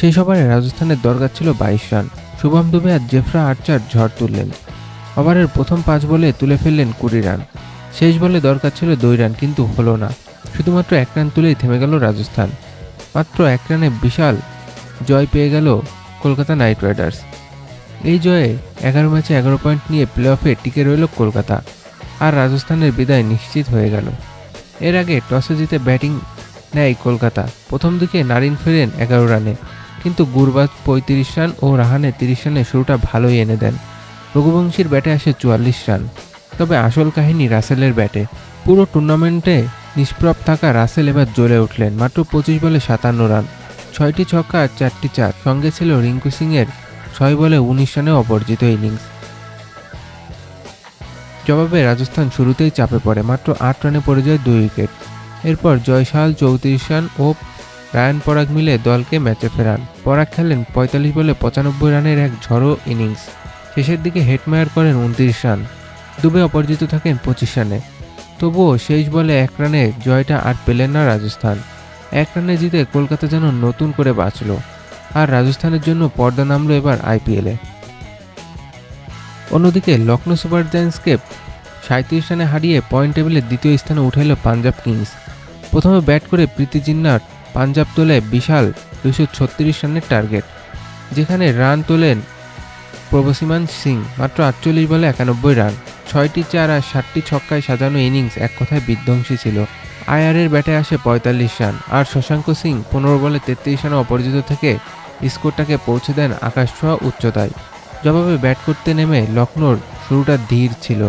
সেই ওভারে রাজস্থানের দরকার ছিল বাইশ রান। শুভম দুবে আর জেফরা আর্চার ঝড় তুললেন। ওভারের প্রথম পাঁচ বলে তুলে ফেললেন কুড়ি রান। শেষ বলে দরকার ছিল দুই রান, কিন্তু হলো না। শুধুমাত্র এক রান তুলেই থেমে গেল রাজস্থান। মাত্র এক রানে বিশাল জয় পেয়ে গেল কলকাতা নাইট রাইডার্স। এই জয়ে এগারো ম্যাচে এগারো পয়েন্ট নিয়ে প্লে অফে টিকে রইল কলকাতা। আর রাজস্থানের বিদায় নিশ্চিত হয়ে গেল। এর আগে টসে জিতে ব্যাটিং নেয় কলকাতা। প্রথম দিকে নারিন ফেরেন এগারো রানে। কিন্তু গুরবাজ পঁয়ত্রিশ রান ও রাহানে তিরিশ রানে শুরুটা ভালোই এনে দেন। রঘুবংশীর ব্যাটে আসে চুয়াল্লিশ রান। তবে আসল কাহিনী রাসেলের ব্যাটে। পুরো টুর্নামেন্টে নিষ্প্রভ থাকা রাসেল এবার জ্বলে উঠলেন, মাত্র পঁচিশ বলে সাতান্ন রান। ছয়টি ছক্কা আর চারটি চার। সঙ্গে ছিল রিঙ্কু সিংয়ের ছয় বলে উনিশ রানে অপরাজিত ইনিংস। জবাবে রাজস্থান শুরুতেই চাপে পড়ে, মাত্র আট রানে পড়ে যায় দুই উইকেট। এরপর জয়শাল চৌত্রিশ রান ও রায়ান পরাগ মিলে দলকে ম্যাচে ফেরান। পরাগ খেলেন পঁয়তাল্লিশ বলে পঁচানব্বই রানের এক ঝড়ো ইনিংস। শেষের দিকে হেডমায়ার করেন উনত্রিশ রান। দুবে অপরাজিত থাকেন পঁচিশ রানে। তবুও শেষ বলে এক রানে জয়টা আর পেলেন না রাজস্থান। এক রানে জিতে কলকাতা যেন নতুন করে বাঁচল। আর রাজস্থানের জন্য পর্দা নামলো এবার আইপিএলে। অন্যদিকে লখনৌ সুপার জায়ান্টসকে সাঁত্রিশ রানে হারিয়ে পয়েন্ট টেবিলে দ্বিতীয় স্থানে উঠে এলো পাঞ্জাব কিংস। প্রথমে ব্যাট করে প্রীতি জিন্নার পাঞ্জাব তোলে বিশাল দুশো ছত্রিশ রানের টার্গেট, যেখানে রান তোলেন প্রবসিমান সিং, মাত্র আটচল্লিশ বলে একানব্বই রান, ছয়টি চার আর ষাটটি ছক্কায় সাজানো ইনিংস এক কথায় বিধ্বংসী ছিল। আয়ারের ব্যাটে আসে পঁয়তাল্লিশ রান, আর শশাঙ্ক সিং পনেরো বলে তেত্রিশ রানে অপরাজিত থেকে স্কোরটাকে পৌঁছে দেন আকাশ ছোঁয়া উচ্চতায়। জবাবে ব্যাট করতে নেমে লখনৌর শুরুটা ধীর ছিল।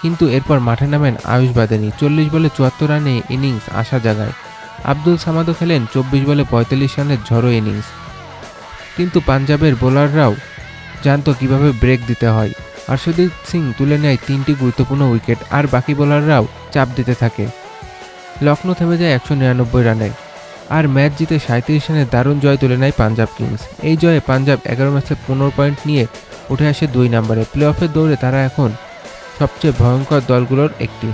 কিন্তু এরপর মাঠে নামেন আয়ুষ বাদেনি, চল্লিশ বলে চুয়াত্তর রানে ইনিংস আশা জাগায়। আব্দুল সামাদও খেলেন চব্বিশ বলে পঁয়তাল্লিশ রানের ঝড়ো ইনিংস। কিন্তু পাঞ্জাবের বোলাররাও জানতো কীভাবে ব্রেক দিতে হয়। হর্ষদীপ সিং তুলে নেয় তিনটি গুরুত্বপূর্ণ উইকেট, আর বাকি বোলাররাও চাপ দিতে থাকে। লখনৌ থেমে যায় একশো নিরানব্বই রানে। আর ম্যাচ জিতে সাঁত্রিশ রানে দারুণ জয় তুলে নেয় পাঞ্জাব কিংস। এই জয়ে পাঞ্জাব এগারো ম্যাচে পনেরো পয়েন্ট নিয়ে উঠে আসে দুই নম্বরে। প্লে অফের দৌড়ে তারা এখন সবচেয়ে ভয়ঙ্কর দলগুলোর একটি।